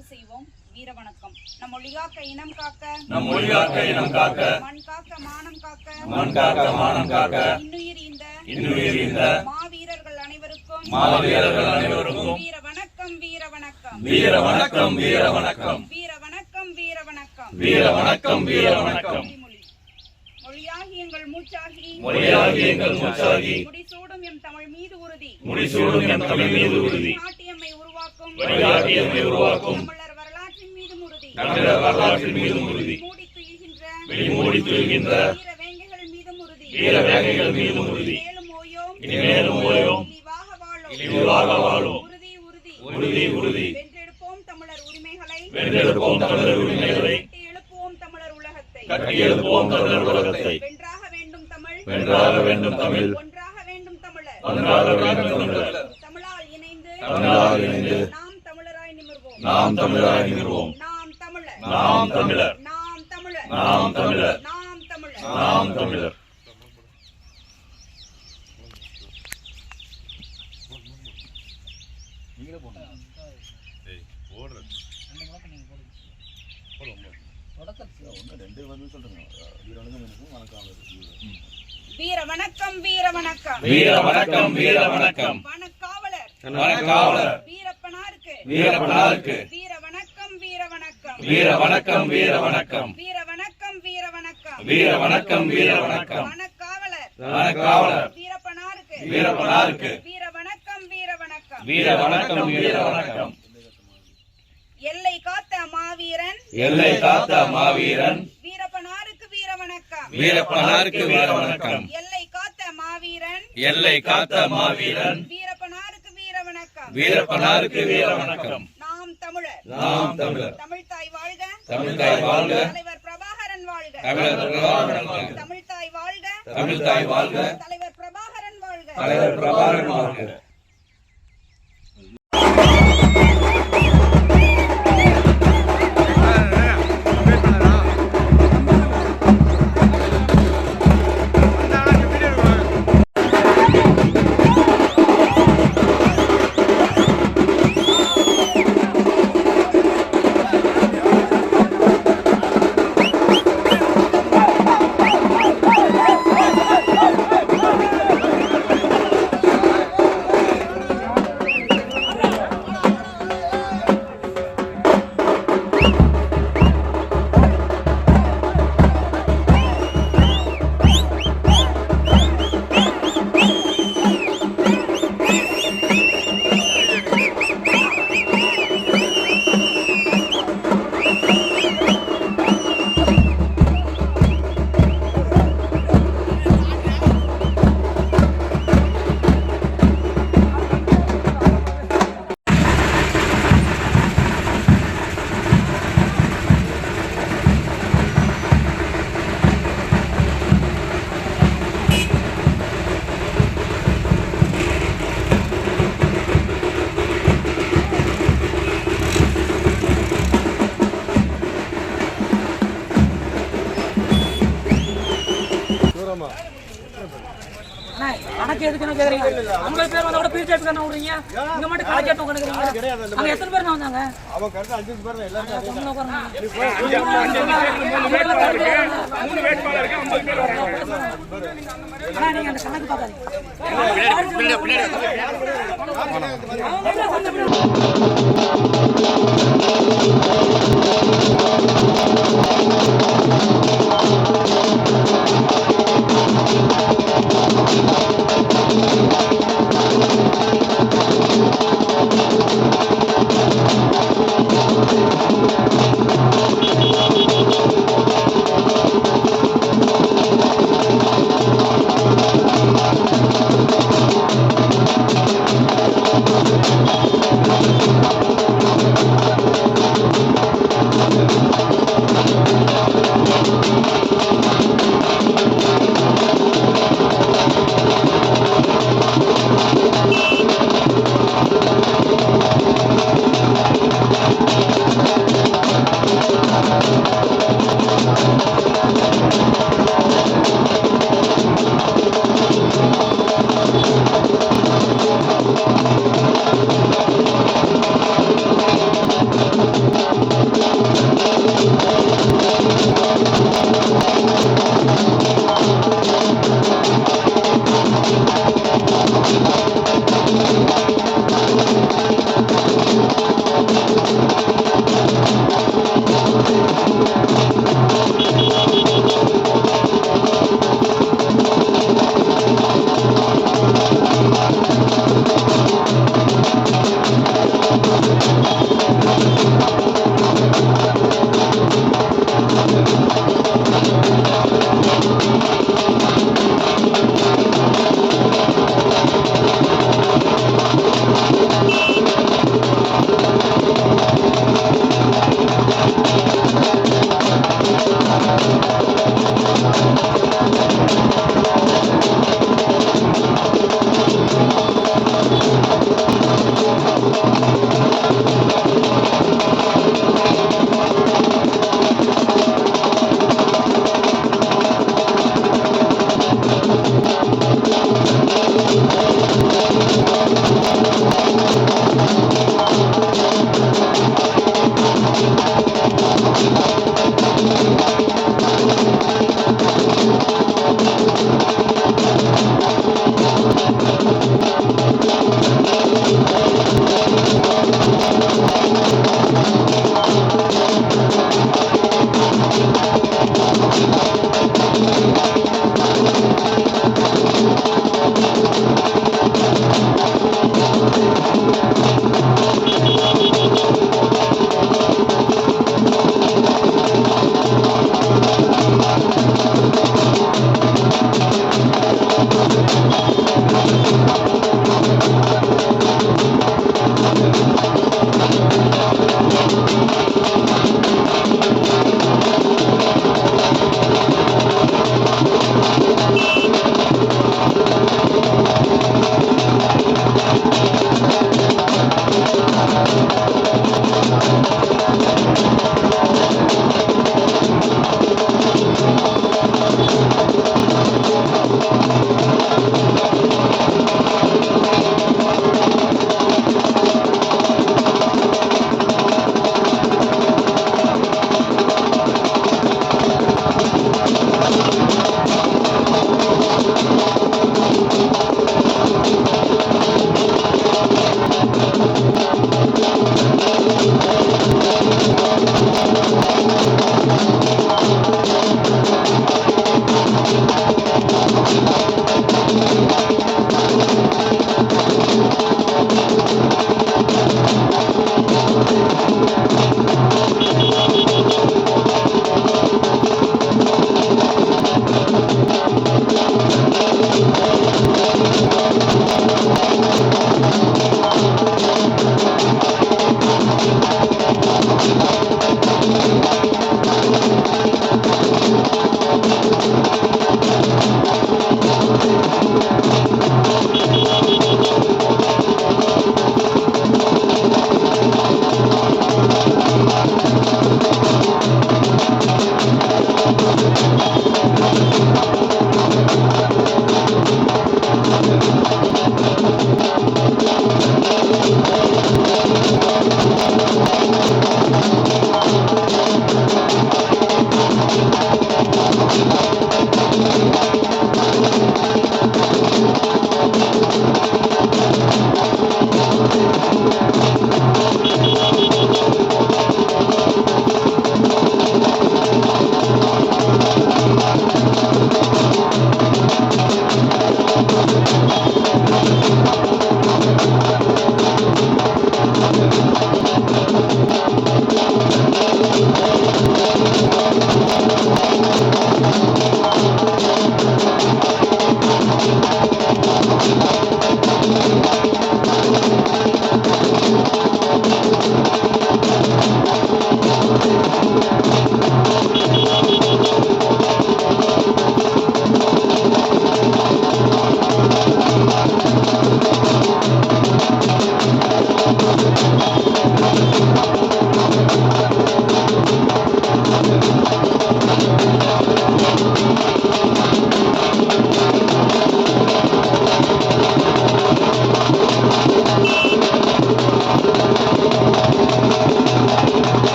நிறைவு செய்வோம். வீர வணக்கம். நம் மொழிகாக்க இனம் காக்க. நம் மொழிகாக்க இனம் காக்க. மண் காக்க மானம் காக்க. மண் காக்க மானம் காக்க. இன்னுயிர் இந்த இன்னுயிர் இந்த மாவீரர்கள் அனைவருக்கும். மாவீரர்கள் அனைவருக்கும். வீர வணக்கம் வீர வணக்கம். வீர வணக்கம் வீர வணக்கம். வீர வணக்கம் வீர வணக்கம். வீர வணக்கம் வீர வணக்கம். மொழியாகி எங்கள் மூச்சாகி. மொழியாகி எங்கள் மூச்சாகி. முடிசூடும் எம் தமிழ் மீது உறுதி. முடிசூடும் என் தமிழ் மீது உறுதி. வழிகாட்டியத்தை உருவாக்கும். தமிழர் வரலாற்றின் மீதும் உறுதி. வெளிமூடி துய்கின்ற வீர வேகைகள் மீதும் உறுதி. இனிமேலும் ஓயோம். வாழும். உறுதி உறுதி. வென்றெடுப்போம் தமிழர் உரிமைகளை. கட்டி எழுப்போம் தமிழர் வென்றாக வேண்டும் தமிழ். ஒன்றாக வேண்டும் தமிழர். தமிழாக இணைந்து நாம் தமிழராய் நிமிர்வோம். நாம் தமிழர். நாம் தமிழர். நாம் தமிழர். வீர வணக்கம் வீர வணக்கம். வீர வணக்கம் வீர வணக்கம். வீரப்பனாருக்கு. வீரப்பனாருக்கு. வீர வணக்கம் வீர வணக்கம் வீர வணக்கம் வீர வணக்கம் வீர வணக்கம் வீர வணக்கம் வீர வணக்கம் வீர வணக்கம் வணக்காவலர் வணக்காவலர் வீரப்பனாருக்கு. வீரப்பனாருக்கு. வீர வணக்கம் வீர வணக்கம் வீர வணக்கம் வீர வணக்கம் எல்லை காத்த மாவீரன். எல்லை காத்த மாவீரன். வீரப்பனாருக்கு வீர வணக்கம் வீரப்பனாருக்கு வீர வணக்கம் எல்லை காத்த மாவீரன். எல்லை காத்த மாவீரன். வீரப்பனாருக்கு வீர வணக்கம் நாம் தமிழர். நாம் தமிழர். தமிழ்தாய் வாழ்க. தமிழ்தாய் வாழ்க. தலைவர் பிரபாகரன் வாழ்க. தமிழர் பிரபாகரன் வாழ்க. தமிழ்தாய் வாழ்க. தமிழ்தாய் வாழ்க. தலைவர் பிரபாகரன் வாழ்க. தலைவர் பிரபாகரன் வாழ்க. அண்ணா, கணக்கு எதுக்குன்னு கேக்குறீங்க? ஐம்பது பேர் வந்தா கூட பிரிச்சு எடுத்துக்க என்ன விடுறீங்க? இங்க மட்டும் கணக்கு எடுத்து உட்காந்துக்கிறீங்க. அங்க எத்தனை பேர் வந்தாங்க? ஒண்ணு உட்காருங்க. அண்ணா, நீங்க அந்த கணக்கு பார்க்காதீங்க.